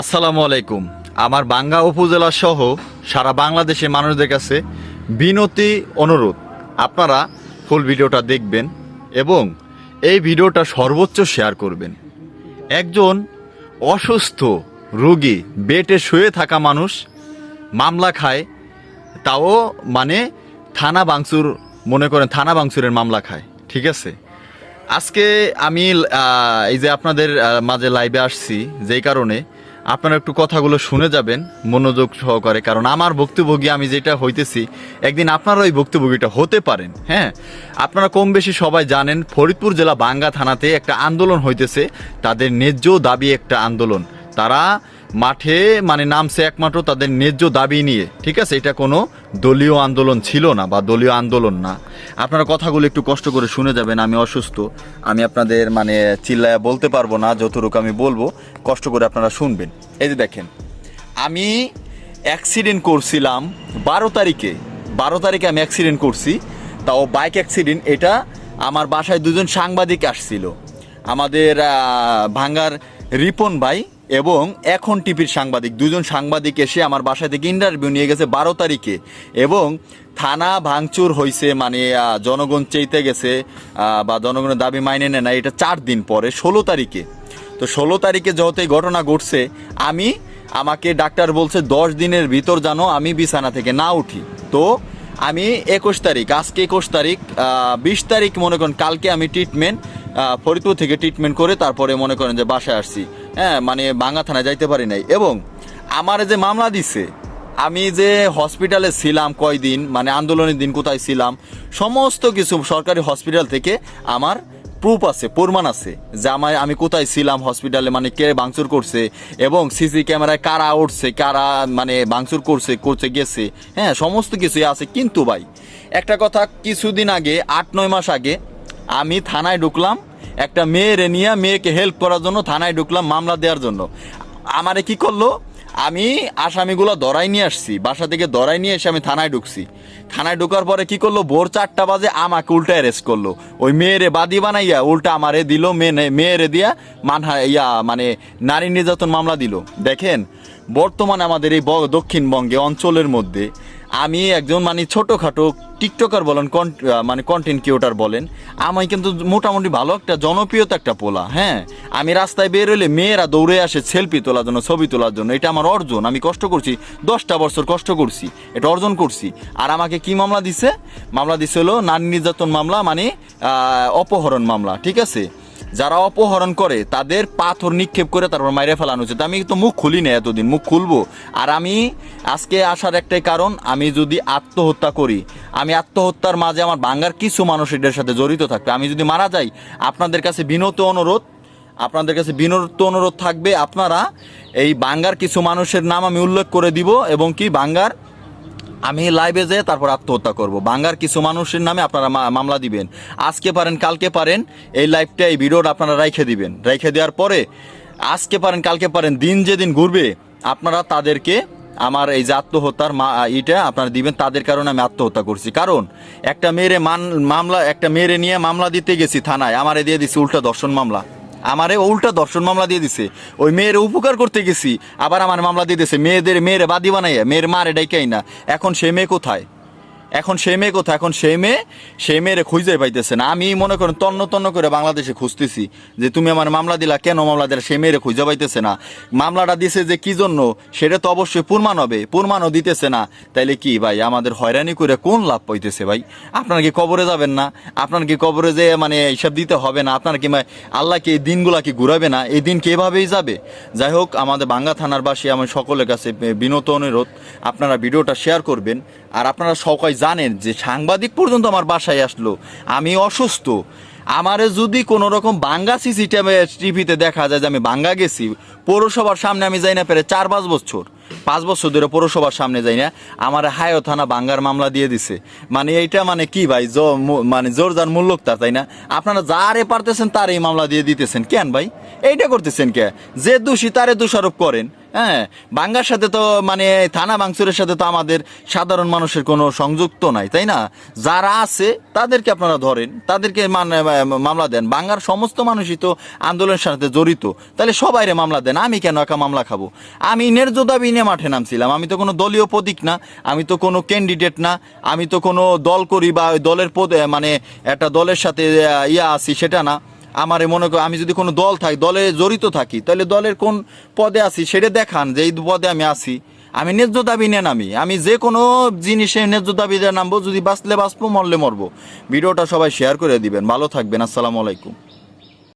আসসালামু আলাইকুম। আমার বাঙ্গা উপজেলা সহ সারা বাংলাদেশের মানুষদের কাছে বিনতি, অনুরোধ। আপনারা ফুল ভিডিওটা দেখবেন এবং এই ভিডিওটা সর্বোচ্চ শেয়ার করবেন। একজন অসুস্থ রোগী বেটে শুয়ে থাকা মানুষ মামলা খায়, তাও মানে থানা বাংচুর মনে করেন থানা বাংচুরের মামলা খায়, ঠিক আছে? আজকে আমি এই যে আপনাদের মাঝে লাইভে আসছি, যেই কারণে আপনারা একটু কথাগুলো শুনে যাবেন, মনোযোগ সহকারে, কারণ আমার ভুক্তভোগী আমি যেটা হইতেছি, একদিন আপনারা ওই ভুক্তভোগীটা হতে পারেন হ্যাঁ? আপনারা কম বেশি সবাই জানেন, ফরিদপুর জেলা বাঙ্গা থানাতে একটা আন্দোলন হইতেছে, তাদের ন্যায্য দাবি একটা আন্দোলন। তারা মাঠে মানে নামছে একমাত্র তাদের ন্যায্য দাবি নিয়ে, ঠিক আছে? এটা কোনো দলীয় আন্দোলন ছিল না বা দলীয় আন্দোলন না। আপনারা কথাগুলো একটু কষ্ট করে শুনে যাবেন, আমি অসুস্থ। আমি আপনাদের মানে চিল্লায় বলতে পারব না, যতটুকু আমি বলব, কষ্ট করে আপনারা শুনবেন। এই যে দেখেন, আমি অ্যাক্সিডেন্ট করছিলাম বারো তারিখে। বারো তারিখে আমি অ্যাক্সিডেন্ট করছি, তাও বাইক অ্যাক্সিডেন্ট এটা আমার বাসায় দুজন সাংবাদিক আসছিল। আমাদের ভাঙ্গার রিপন ভাই এবং এখন টিভির সাংবাদিক, দুজন সাংবাদিক এসে আমার বাসা থেকে ইন্টারভিউ নিয়ে গেছে বারো তারিখে এবং থানা ভাঙচুর হয়েছে মানে জনগণ চেইতে গেছে বা জনগণের দাবি মাইনে নেয় না এটা চার দিন পরে, ষোলো তারিখে। তো ষোলো তারিখে এই ঘটনা ঘটছে, আমি, আমাকে ডাক্তার বলছে দশ দিনের ভিতর যেন আমি বিছানা থেকে না উঠি। তো আমি একুশ তারিখ, আজকে একুশ তারিখ বিশ তারিখ মনে করেন কালকে আমি ট্রিটমেন্ট ফরিদপুর থেকে ট্রিটমেন্ট করে তারপরে মনে করেন যে বাসায় আসছি। হ্যাঁ মানে ভাঙ্গা থানায় যাইতে পারি নাই। এবং আমার যে মামলা দিছে, আমি যে হসপিটালে ছিলাম কয়দিন মানে আন্দোলনের দিন কোথায় ছিলাম, সমস্ত কিছু সরকারি হসপিটাল থেকে আমার প্রুফ আছে, প্রমাণ আছে যে আমার আমি কোথায় ছিলাম হসপিটালে মানে কে ভাঙচুর করছে, এবং সিসি ক্যামেরায় কারা উঠছে, কারা মানে ভাঙচুর করছে করছে গেছে। হ্যাঁ সমস্ত কিছুই আছে। কিন্তু ভাই, একটা কথা, কিছুদিন আগে, আট, নয় মাস আগে আমি থানায় ঢুকলাম, একটা মেয়েরে নিয়ে মেয়েকে হেল্প করার জন্য থানায় ঢুকলাম মামলা দেওয়ার জন্য। আমারে কি করল? আমি আসামিগুলো ধরাই নিয়ে আসছি, বাসা থেকে ধরাই নিয়ে এসে আমি থানায় ঢুকছি। থানায় ঢোকার পরে কি করল? ভোর চারটা বাজে আমাকে উল্টা অ্যারেস্ট করল। ওই মেয়েরে বাদি বানাইয়া উল্টা আমারে দিল, মেয়ে মেয়েরে দিয়া মানহা ইয়া মানে নারী নির্যাতন মামলা দিল। দেখেন, বর্তমানে আমাদের এই দক্ষিণবঙ্গে অঞ্চলের মধ্যে আমি একজন মানে ছোটোখাটো টিকটকার বলেন মানে কন্টেন্ট ক্রিয়েটার বলেন, আমি কিন্তু মোটামুটি ভালো একটা জনপ্রিয়তা একটা পোলা হ্যাঁ? আমি রাস্তায় বের হলে মেয়েরা দৌড়ে আসে সেলফি তোলার জন্য, ছবি তোলার জন্য, এটা আমার অর্জন, আমি কষ্ট করছি, দশটা বছর কষ্ট করছি, এটা অর্জন করছি। আর আমাকে কি মামলা দিছে? মামলা দিছে হলো নারী নির্যাতন মামলা মানে অপহরণ মামলা, ঠিক আছে? যারা অপহরণ করে, তাদের পাথর নিক্ষেপ করে তারপর মাইরে ফেলানো উচিত। আমি তো মুখ খুলি না এতদিন, মুখ খুলবো। আর আমি আজকে আসার একটাই কারণ, আমি যদি আত্মহত্যা করি, আমি আত্মহত্যার মাঝে আমার বাঙ্গার কিছু মানুষ এটার সাথে জড়িত থাকবে। আমি যদি মারা যাই, আপনাদের কাছে বিনত অনুরোধ, আপনাদের কাছে বিনত অনুরোধ থাকবে, আপনারা এই বাঙ্গার কিছু মানুষের নাম আমি উল্লেখ করে দিব, এবং কি বাঙ্গার আমি লাইভে যেয়ে তারপর আত্মহত্যা করব। বাঙ্গার কিছু মানুষের নামে আপনারা মামলা দিবেন। আজকে পারেন, কালকে পারেন, এই লাইভটা এই ভিডিওটা আপনারা রাইখে দিবেন। রাইখে দেওয়ার পরে আজকে পারেন, কালকে পারেন, দিন যেদিন ঘুরবে, আপনারা তাদেরকে আমার এই যে আত্মহত্যার মা ইটা আপনারা দিবেন, তাদের কারণে আমি আত্মহত্যা করছি। কারণ একটা মেয়েরে মান মামলা একটা মেয়েরে নিয়ে মামলা দিতে গেছি থানায়, আমারে দিয়ে দিছি উল্টা দর্শন মামলা। আমারে উল্টা দর্শন মামলা দিয়ে দিছে। ওই মেয়ের উপকার করতে গেছি, আবার আমার মামলা দিয়ে দিছে মেয়েদের মেয়ের বাদি বানাইয়া, মেয়ের মারে ডাইকাই না এখন সে মেয়ে কোথায়? এখন সে মেয়ে কোথায়? এখন সে মেয়ে সে মেয়েরে খুঁজে পাইতেছে না। আমি মনে করেন তন্ন তন্ন করে বাংলাদেশে খুঁজতেছি যে তুমি আমার মামলা দিলা কেন মামলা দিলা সে মেয়েরে খুঁজে পাইতেছে না। মামলাটা দিছে যে কি জন্য? সেটা তো অবশ্যই প্রমাণ হবে। প্রমাণও দিতেছে না। তাইলে কি ভাই, আমাদের হয়রানি করে কোন লাভ পাইতেছে ভাই? আপনার কি কবরে যাবেন না? আপনার কি কবরে যে মানে এইসব দিতে হবে না? আপনার কি মা- আল্লাহ কি এই দিনগুলা কি ঘুরাবে না? এই দিন কি এভাবেই যাবে? যাই হোক, আমাদের বাঙ্গা থানার বাসী আমি সকলের কাছে বিনত অনুরোধ। আপনারা ভিডিওটা শেয়ার করবেন। আর আপনারা সবাই জানেন যে সাংবাদিক পর্যন্ত আমার বাসায় আসলো। আমি অসুস্থ। আমারে যদি কোনো রকম বাঙ্গা সিসি টিভিতে দেখা যায় যে আমি বাঙ্গা গেছি, পৌরসভার সামনে আমি যাই না পেরে চার পাঁচ বছর পাঁচ বছর ধরে পৌরসভার সামনে যাই না, আমার হায়ো থানা বাঙ্গার মামলা দিয়ে দিছে। মানে এইটা মানে কি ভাই, জ- মানে জোর যার মূল্য তার, তাই না? আপনারা যারে পারতেছেন তার এই মামলা দিয়ে দিতেছেন। কেন ভাই? এইটা করতেছেন কে? যে দোষী তারে দোষারোপ করেন। হ্যাঁ বাঙ্গার সাথে তো মানে থানা বাংসুরের সাথে তো আমাদের সাধারণ মানুষের কোনো সংযুক্ত নাই, তাই না? যারা আছে, তাদেরকে আপনারা ধরেন, তাদেরকে মানে মামলা দেন। বাঙ্গার সমস্ত মানুষই তো আন্দোলনের সাথে জড়িত। তাহলে সবাইরে মামলা দেন, আমি কেন একা মামলা খাব? আমি ন্যায্য দাবি নিয়ে মাঠে নামছিলাম, আমি তো কোনো দলীয় প্রতীক না, আমি তো কোনো ক্যান্ডিডেট না, আমি তো কোনো দল করি বা দলের পদ মানে একটা দলের সাথে ইয়া আছি, সেটা না। আমারে মনে কর, আমি যদি কোনো দল থাকি, দলে জড়িত থাকি, তাহলে দলের কোন পদে আছি সেটা দেখান যে এই পদে আমি আছি। আমি ন্যায্য দাবি নিয়ে নামি। আমি যে কোনো জিনিসে ন্যায্য দাবি নামবো যদি বাঁচলে বাঁচবো, মরলে মরবো। ভিডিওটা সবাই শেয়ার করে দিবেন। ভালো থাকবেন। আসসালামু আলাইকুম।